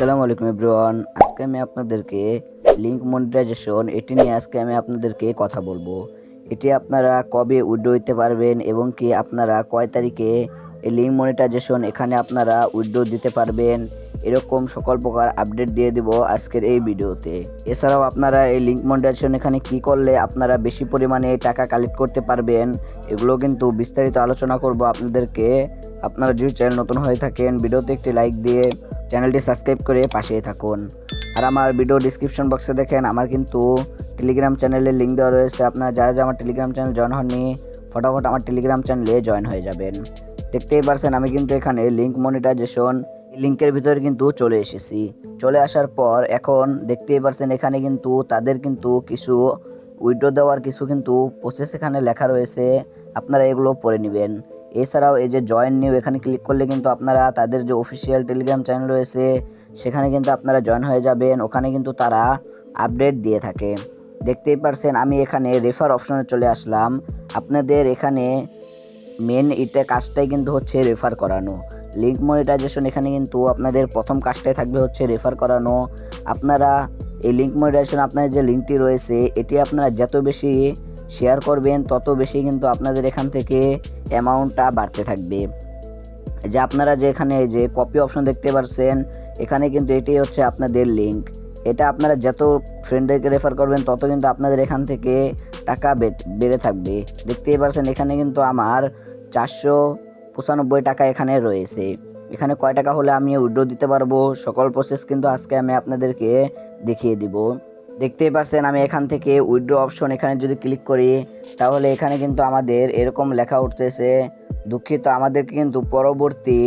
আসসালামু আলাইকুম এভরিওয়ান। আজকে আমি আপনাদেরকে লিঙ্ক মনিটাইজেশন এটি নিয়ে আজকে আমি আপনাদেরকে কথা বলব। এটি আপনারা কবে উইড্রো দিতে পারবেন এবং কি আপনারা কয় তারিখে এই লিঙ্ক মনিটাইজেশন এখানে আপনারা উইড্রো দিতে পারবেন, এরকম সকল প্রকার আপডেট দিয়ে দিব আজকের এই ভিডিওতে। এছাড়াও আপনারা এই লিঙ্ক মনিটাইজেশন এখানে কি করলে আপনারা বেশি পরিমাণে টাকা কালেক্ট করতে পারবেন, এগুলো কিন্তু বিস্তারিত আলোচনা করব আপনাদেরকে। আপনারা যদি চ্যানেল নতুন হয়ে থাকেন, ভিডিওতে একটি লাইক দিয়ে চ্যানেলটি সাবস্ক্রাইব করে পাশেই থাকুন। আর আমার ভিডিও ডিসক্রিপশন বক্সে দেখেন, আমার কিন্তু টেলিগ্রাম চ্যানেলের লিঙ্ক দেওয়া রয়েছে। আপনারা যারা যারা আমার টেলিগ্রাম চ্যানেল জয়েন হননি, ফটাফট আমার টেলিগ্রাম চ্যানেলে জয়েন হয়ে যাবেন। দেখতেই পারছেন, আমি কিন্তু এখানে লিঙ্ক মনিটাইজেশন লিঙ্কের ভিতরে কিন্তু চলে এসেছি। চলে আসার পর এখন দেখতেই পারছেন, এখানে কিন্তু তাদের কিন্তু কিছু উইড্রো দেওয়ার কিছু কিন্তু প্রসেস এখানে লেখা রয়েছে। আপনারা এগুলো পড়ে নেবেন। এছাড়াও এই যে জয়েন নিউ এখানে ক্লিক করলে কিন্তু আপনারা তাদের যে অফিসিয়াল টেলিগ্রাম চ্যানেল রয়েছে, সেখানে কিন্তু আপনারা জয়েন হয়ে যাবেন। ওখানে কিন্তু তারা আপডেট দিয়ে থাকে। দেখতেই পারছেন, আমি এখানে রেফার অপশনে চলে আসলাম। আপনাদের এখানে মেন এটা কাজটাই কিন্তু হচ্ছে রেফার করানো। লিঙ্ক মনিটাইজেশন এখানে কিন্তু আপনাদের প্রথম কাজটাই থাকবে হচ্ছে রেফার করানো। আপনারা এই লিঙ্ক মনিটাইজেশন আপনাদের যে লিঙ্কটি রয়েছে, এটি আপনারা যত বেশি শেয়ার করবেন, তত বেশি কিন্তু আপনাদের এখান থেকে অ্যামাউন্টটা বাড়তে থাকবে। যে আপনারা যে এখানে যে কপি অপশন দেখতে পারছেন, এখানে কিন্তু এটি হচ্ছে আপনাদের লিঙ্ক এটা আপনারা যত ফ্রেন্ডদেরকে রেফার করবেন, তত কিন্তু আপনাদের এখান থেকে টাকা বেড়ে থাকবে। দেখতেই পারছেন, এখানে কিন্তু আমার চারশো পঁচানব্বই টাকা এখানে রয়েছে। এখানে কয় টাকা হলে আমি উইড্রো দিতে পারব? সকল প্রসেস কিন্তু আজকে আমি আপনাদেরকে দেখিয়ে দিব। দেখতেই পাচ্ছেন আমি এখান থেকে উইড্রো অপশন এখানে যদি ক্লিক করি, তাহলে এখানে কিন্তু আমাদের এরকম লেখা উঠতেছে। দুঃখিত, আমাদেরকে কিন্তু পরবর্তী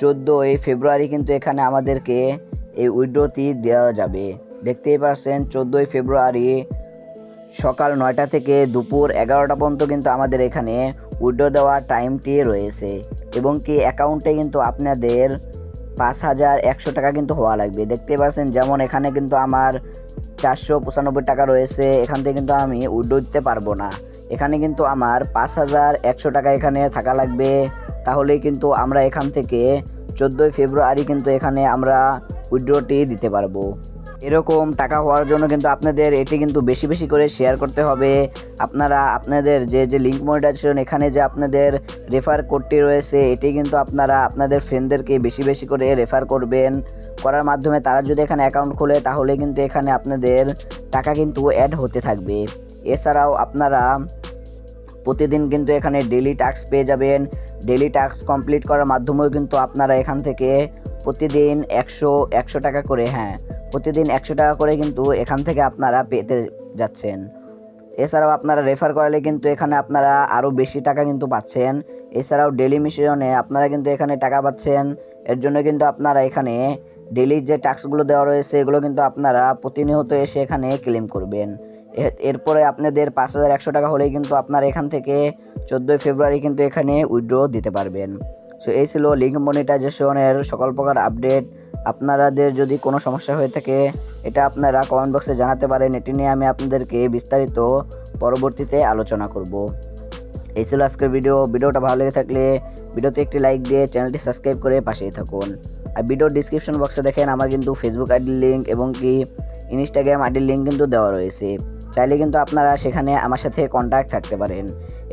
চোদ্দোই ফেব্রুয়ারি কিন্তু এখানে আমাদেরকে এই উইড্রোটি দেওয়া যাবে। দেখতেই পাচ্ছেন চোদ্দোই ফেব্রুয়ারি সকাল নয়টা থেকে দুপুর এগারোটা পর্যন্ত কিন্তু আমাদের এখানে উইড্রো দেওয়ার টাইমটি রয়েছে। এবং কি অ্যাকাউন্টে কিন্তু আপনাদের পাঁচ হাজার একশো টাকা কিন্তু হওয়া লাগবে। দেখতে পাচ্ছেন যেমন এখানে কিন্তু আমার চারশো পঁচানব্বই টাকা রয়েছে, এখান থেকে কিন্তু আমি উইড্রো দিতে পারব না। এখানে কিন্তু আমার পাঁচ হাজার একশো টাকা এখানে থাকা লাগবে। তাহলেই কিন্তু আমরা এখান থেকে চোদ্দোই ফেব্রুয়ারি কিন্তু এখানে আমরা উইড্রোটি দিতে পারব। এরকম টাকা হওয়ার জন্য কিন্তু আপনাদের এটি কিন্তু বেশি বেশি করে শেয়ার করতে হবে। আপনারা, আপনাদের যে যে লিঙ্ক মনিটাইজেশন এখানে যে আপনাদের রেফার কোডটি রয়েছে, এটি কিন্তু আপনারা আপনাদের ফ্রেন্ডদেরকে বেশি বেশি করে রেফার করবেন। করার মাধ্যমে তারা যদি এখানে অ্যাকাউন্ট খোলে, তাহলে কিন্তু এখানে আপনাদের টাকা কিন্তু অ্যাড হতে থাকবে। এছাড়াও আপনারা প্রতিদিন কিন্তু এখানে ডেলি টাস্ক পেয়ে যাবেন। ডেলি টাস্ক কমপ্লিট করার মাধ্যমেও কিন্তু আপনারা এখান থেকে প্রতিদিন একশো একশো টাকা করে হ্যাঁ প্রতিদিন একশো টাকা করে কিন্তু এখান থেকে আপনারা পেতে যাচ্ছেন। এছাড়াও আপনারা রেফার করালে কিন্তু এখানে আপনারা আরও বেশি টাকা কিন্তু পাচ্ছেন। এছাড়াও ডেলি মিশনে আপনারা কিন্তু এখানে টাকা পাচ্ছেন। এর জন্য কিন্তু আপনারা এখানে ডেলি যে টাস্কগুলো দেওয়া রয়েছে, এগুলো কিন্তু আপনারা প্রতিনিয়ত এসে এখানে ক্লেম করবেন। এরপরে আপনাদের পাঁচ হাজার একশো টাকা হলেই কিন্তু আপনারা এখান থেকে চোদ্দোই ফেব্রুয়ারি কিন্তু এখানে উইথড্র দিতে পারবেন। সো এই ছিল লিঙ্ক মনিটাইজেশনের সকল প্রকার আপডেট আপনাদের যদি কোনো সমস্যা হয়ে থাকে, এটা আপনারা কমেন্ট বক্সে জানাতে পারেন। এটি নিয়ে আমি আপনাদেরকে বিস্তারিত পরবর্তীতে আলোচনা করব। এই ছিল আজকের ভিডিও ভিডিওটা ভালো লেগে থাকলে ভিডিওতে একটি লাইক দিয়ে চ্যানেলটি সাবস্ক্রাইব করে পাশেই থাকুন। আর ভিডিওর ডিসক্রিপশন বক্সে দেখেন, আমার কিন্তু ফেসবুক আইডির লিঙ্ক এবং কি ইনস্টাগ্রাম আইডির লিঙ্ক কিন্তু দেওয়া রয়েছে। চাইলে কিন্তু আপনারা সেখানে আমার সাথে কন্ট্যাক্ট থাকতে পারেন।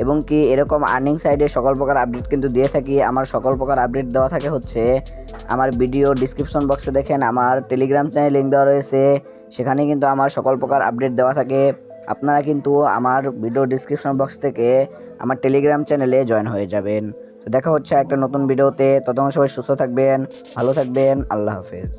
এবং কি এরকম আর্নিং সাইডে সকল প্রকার আপডেট কিন্তু দিয়ে থাকি। আমার সকল প্রকার আপডেট দেওয়া থাকে হচ্ছে আমার ভিডিও ডিসক্রিপশন বক্সে দেখেন, আমার টেলিগ্রাম চ্যানেল লিঙ্ক দেওয়া রয়েছে। সেখানে কিন্তু আমার সকল প্রকার আপডেট দেওয়া থাকে। আপনারা কিন্তু আমার ভিডিও ডিসক্রিপশন বক্স থেকে আমার টেলিগ্রাম চ্যানেলে জয়েন হয়ে যাবেন। তো দেখা হচ্ছে একটা নতুন ভিডিওতে ততক্ষণ সবাই সুস্থ থাকবেন, ভালো থাকবেন। আল্লাহ হাফেজ।